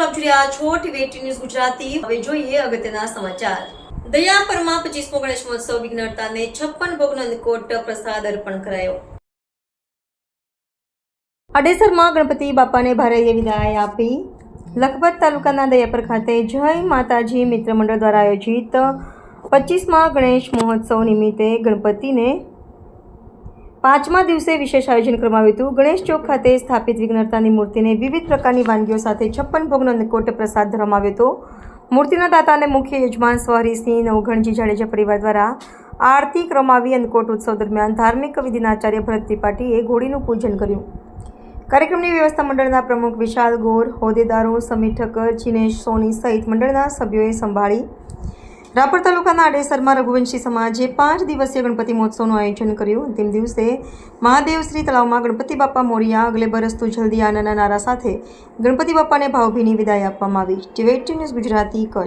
આપ જોઈ અડેસરમાં ગણપતિ બાપાને ભારે વિદાય આપી. લખપત તાલુકાના દયાપર ખાતે જય માતાજી મિત્ર મંડળ દ્વારા આયોજિત પચીસમા ગણેશ મહોત્સવ નિમિત્તે ગણપતિને પાંચમા દિવસે વિશેષ આયોજન કરવામાં આવ્યું હતું. ગણેશ ચોક ખાતે સ્થાપિત વિઘ્નતાની મૂર્તિને વિવિધ પ્રકારની વાનગીઓ સાથે છપ્પન ભોગનો નિકોટ પ્રસાદ ધરવામાં આવ્યો હતો. મૂર્તિના દાતા અને મુખ્ય યજમાન સ્વહરીસિંહ નવઘણજી, જાડેજા પરિવાર દ્વારા આરતી કરવામાં આવી અંધકોટ ઉત્સવ દરમિયાન ધાર્મિક વિધિના આચાર્ય ભરત ત્રિપાઠીએ ઘોડીનું પૂજન કર્યું. કાર્યક્રમની વ્યવસ્થા મંડળના પ્રમુખ વિશાલ ગોર, હોદ્દેદારો સમીર ઠક્કર ચિનેશ સોની સહિત મંડળના સભ્યોએ સંભાળી રાપર તાલુકાના આડેસરમાં રઘુવંશી સમાજે પાંચ દિવસીય ગણપતિ મહોત્સવનું આયોજન કર્યું. અંતિમ દિવસે મહાદેવ શ્રી તળાવમાં ગણપતિ બાપા મોરિયા અગલે બરસતું જલ્દી આનાના નારા સાથે ગણપતિ બાપાને ભાવભીની વિદાય આપવામાં આવી. ટીવેટી ન્યૂઝ ગુજરાતી કચ્છ.